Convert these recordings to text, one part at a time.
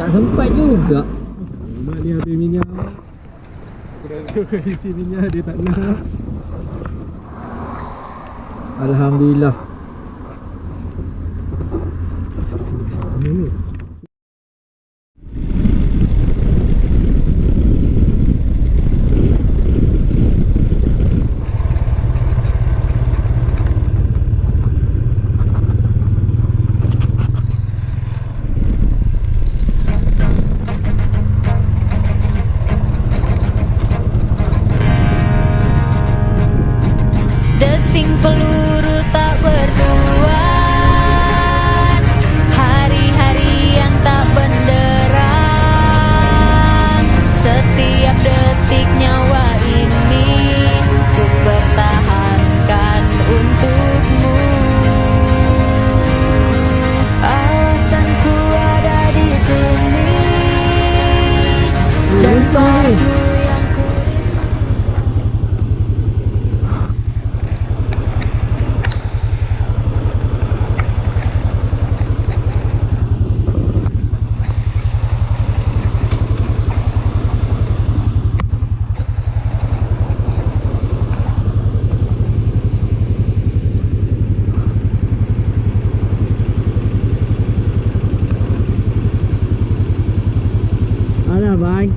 Tak sempat juga. Mak ni habis minyak Kurang isi minyak dia tak nak Alhamdulillah.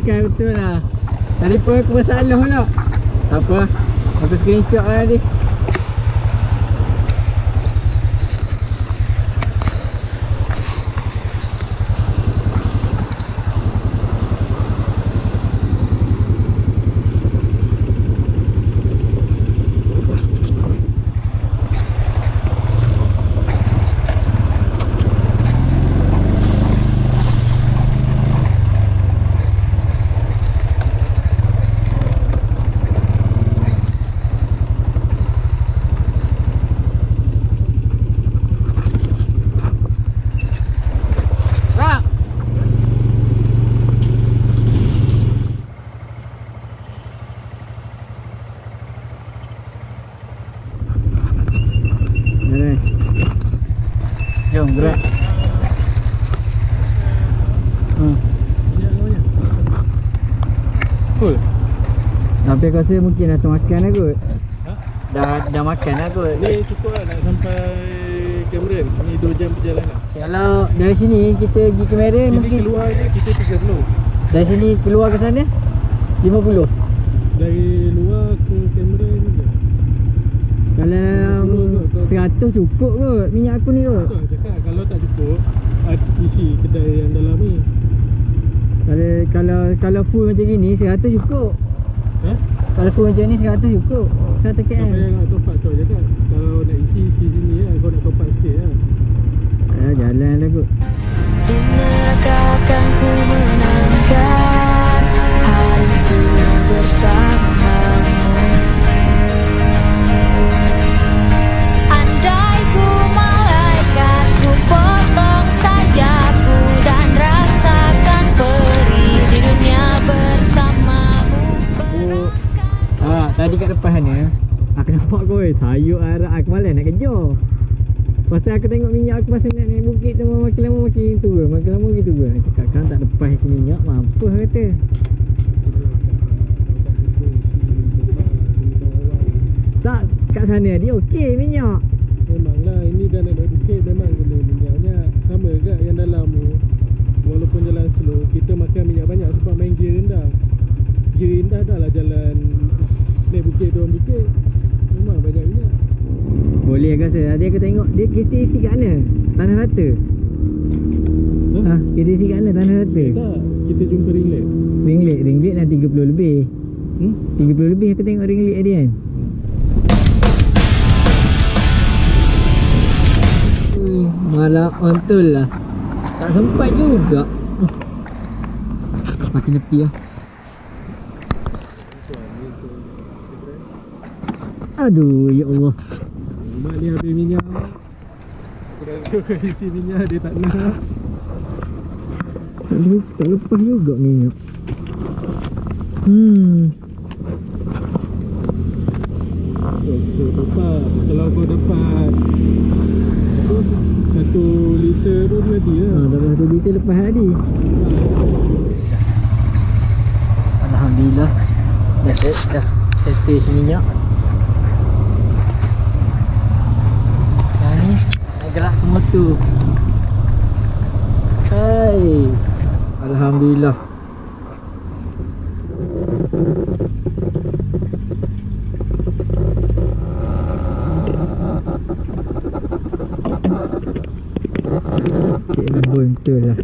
Bangkai betul lah. Pun aku masalah pula. Tak apa. Aku screenshot lah tadi. Jom gerak. Hmm. Full? Tapi aku rasa mungkin dah termakan lah kot. Ha? Dah dah makan lah kot. Ni cukup lah nak sampai Cameron Ni 2 jam perjalanan Kalau dari sini kita pergi kamera Sini mungkin keluar je kita 30 dari sini keluar ke sana 50. Dari luar ke Cameron je Kalau 100 cukup kot minyak aku ni kot. Tak ad- Isi kedai yang dalam ni Kalau kalau kalau full macam gini 100 cukup. Ha? Kalau full macam ni 100 cukup. 100 Tak km. payah nak top up tu cakap Kalau nak isi, isi sini lah Kau nak top up sikit lah Ah, jalan lah kot. Kejar. Pasal aku tengok minyak aku pasal nak naik bukit tu makin lama makin turun, makin lama makin turun. Aku cakap kan tak lepas isi minyak mampu kata. Tak kat sana dia okey minyak. Memanglah ini dah nak naik bukit Memang guna minyak banyak Sama juga yang dalam tu Walaupun jalan slow Kita makan minyak banyak sebab main gear rendah Gear rendah dah lah jalan Naik bukit turun bukit Memang banyak Boleh aku rasa. Tadi aku tengok dia kisi isi kat mana? Tanah rata. Ha? Ha, kisi isi kat mana tanah rata? Tak Kita jumpa ringlet Ringlet, ringlet dah 30 lebih. hmm? 30 lebih aku tengok ringlet tadi kan. Hmm, malam betul lah. Tak sempat juga. Makin nepi lah. Aduh, ya Allah. Mak ni habis minyak Isi minyak dia tak nak Tak, le- tak lepas juga minyak Hmm So, depan Kalau kau depan Itu satu liter pun tadi lah ha, Dah satu liter lepas tadi Alhamdulillah Dah set dah Set minyak motor Hai. Alhamdulillah. Cik lembut betul lah.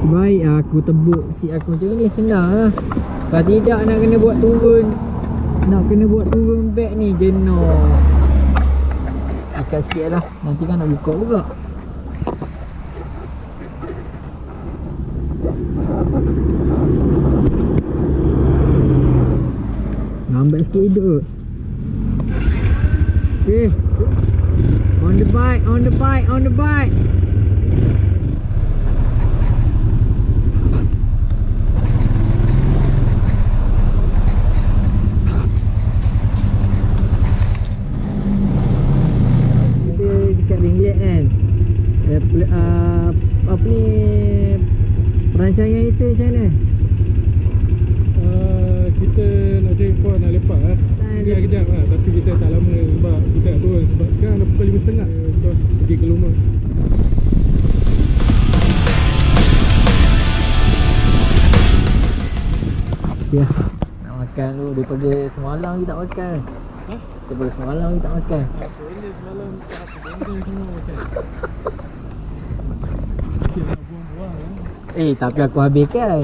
Sebaik aku tebuk si aku macam ni senang lah. Kalau tidak nak kena buat turun Nak kena buat turun beg ni jenuh. Ikat sikit lah. Nanti kan nak buka juga. Lambat sikit hidup. Okay On the bike, on the bike, on the bike Ya Nak makan dulu Daripada semalam kita tak makan. Hah? Daripada semalam kita tak makan. Apa benda semalam tak apa benda semua macam Siap nak buang-buang Eh tapi aku habiskan.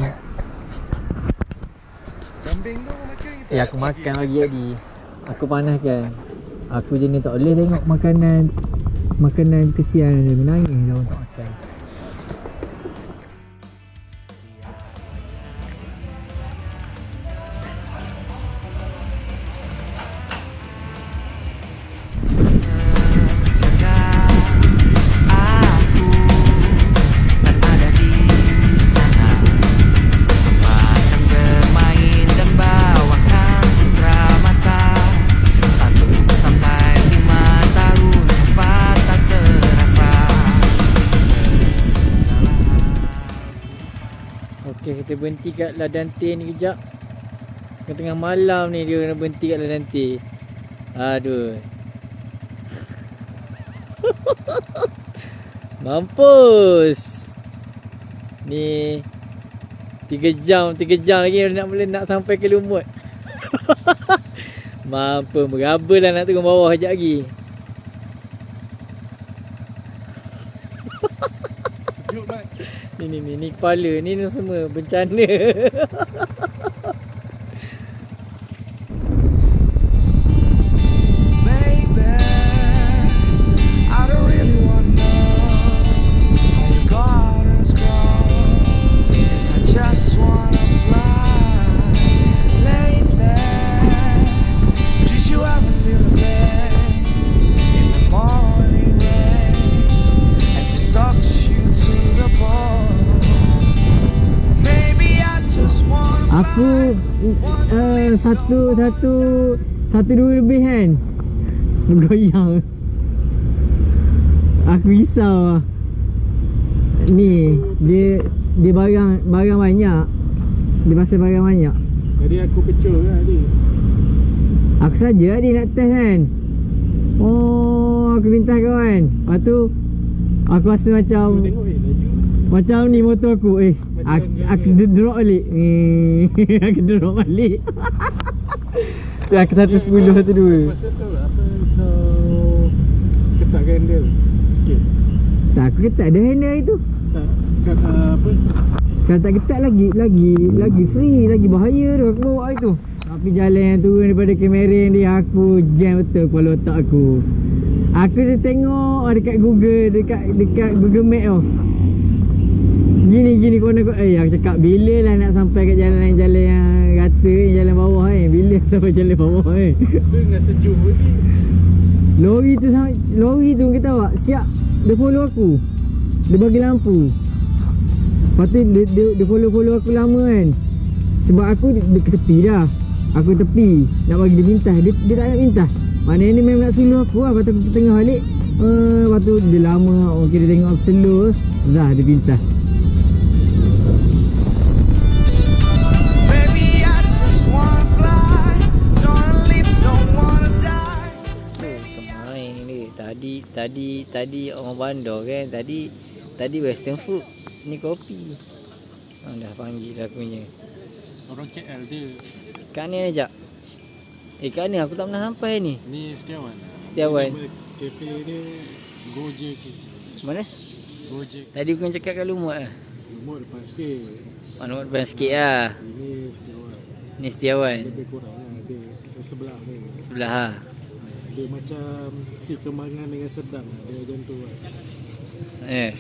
Kambing tu makan Eh aku makan lagi tadi Aku panaskan. Aku jenis tak boleh tengok makanan Makanan kesian dia. Menangis kalau tak makan Kita berhenti kat Ladante ni kejap. Tengah malam ni dia kena berhenti kat Ladante Aduh. Mampus. Ni 3 jam 3 jam lagi nak boleh nak sampai ke Lumut. Mampu Beraba lah nak turun bawah sekejap lagi Sejuk mat Ni ni ni ni kepala ni semua bencana Aku uh, satu satu satu dua lebih kan? Bergoyang Aku risau. Lah Ni Dia Dia barang Barang banyak. Dia pasal barang banyak. Jadi aku pecah lah tadi Aku saja dia nak test kan? Oh Aku minta kawan. Lepas tu Aku rasa macam tengok eh laju Macam ni motor aku. Eh Aku, aku drop balik. Eh, Aku drop balik. Tu aku satu sepuluh satu dua. Rasa tu apa kau Ketak handle Sikit? Tak aku ketat ada handle itu Tak kat uh, apa? Kalau tak ketat lagi Lagi Lagi free Lagi bahaya tu Aku bawa itu Tapi jalan yang turun daripada kamera ni Aku jam betul kepala otak aku. Aku dah tengok dekat Google Dekat dekat Google Map tu Gini gini kau Eh aku cakap bila lah nak sampai kat jalan lain Jalan yang rata ni Jalan bawah eh. Bila sampai jalan bawah eh. Tu dengan sejuk lagi Lori tu Lori tu kita tahu tak Siap Dia follow aku. Dia bagi lampu. Lepas tu dia, dia, dia follow-follow aku lama kan. Sebab aku dia, ke tepi dah. Aku tepi Nak bagi dia mintas Dia, dia tak nak mintas Maknanya dia memang nak suluh aku lah. Lepas tu aku tengah balik uh, Lepas tu dia lama. Okay dia tengok aku slow Zah dia mintas tadi tadi orang bandar kan. Tadi tadi western food. Ni kopi. Ha, dah panggil dah punya. Orang KL dia Kat ni ajak. Eh kat ni aku tak pernah sampai ni. Ni Setiawan Setiawan. Cafe dia Gojek Mana? Gojek Tadi aku cakap kat lumut lah. Umur lepas sikit Mana depan sikit lah. Ini Setiawan Ni Setiawan. Lebih kurang lah Dia sebelah ni Sebelah ha. Dia macam Si kembangan dengan sedang Dia macam tu lah Eh.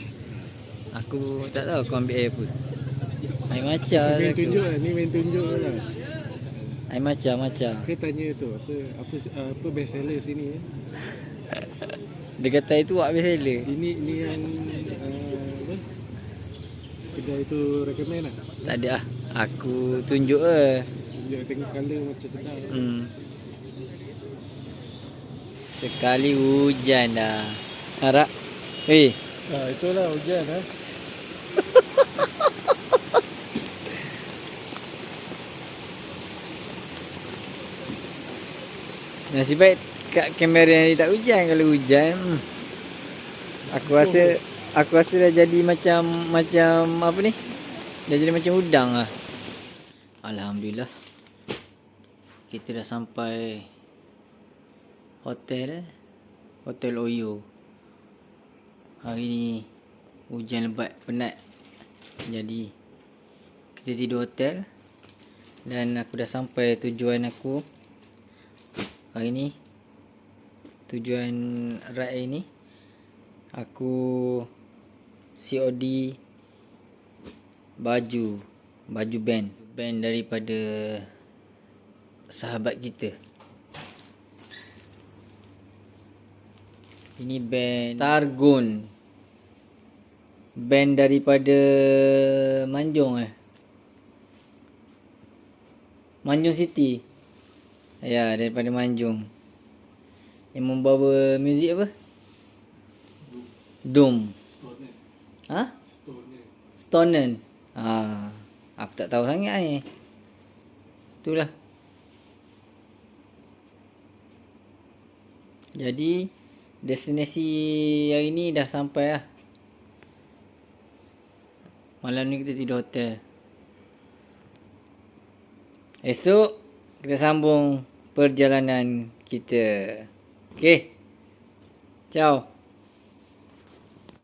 Aku tak tahu kau ambil air apa. Air maca Ni main aku. tunjuk lah Ni main tunjuk lah Air maca maca. Dia tanya tu Apa apa, apa best seller sini eh? Dia kata itu wak bestseller. Ini ni yang uh, apa? Kedai tu recommend lah Tak ada ah. Aku tunjuk eh. Tunjuk tengok colour macam sedap Hmm. Sekali hujan dah. Harap. Eh, Ah, itulah hujan ha. nasib baik kat kamera ni tak hujan kalau hujan. Hmm. Aku rasa aku rasa dah jadi macam macam apa ni? Dah jadi macam udang lah. Alhamdulillah. Kita dah sampai hotel Hotel Oyo. Hari ni hujan lebat penat. Jadi kita tidur hotel dan aku dah sampai tujuan aku hari ni. Tujuan ride ini aku COD baju baju band band daripada sahabat kita ini band Targun. Band daripada Manjung eh? Manjung City. Ya daripada Manjung. Yang membawa muzik apa? Doom. Ha? Stonen. Ha, aku tak tahu sangat ni. Itulah. Jadi destinasi hari ni dah sampai lah. Malam ni kita tidur hotel. Esok kita sambung perjalanan kita. Okey. Ciao.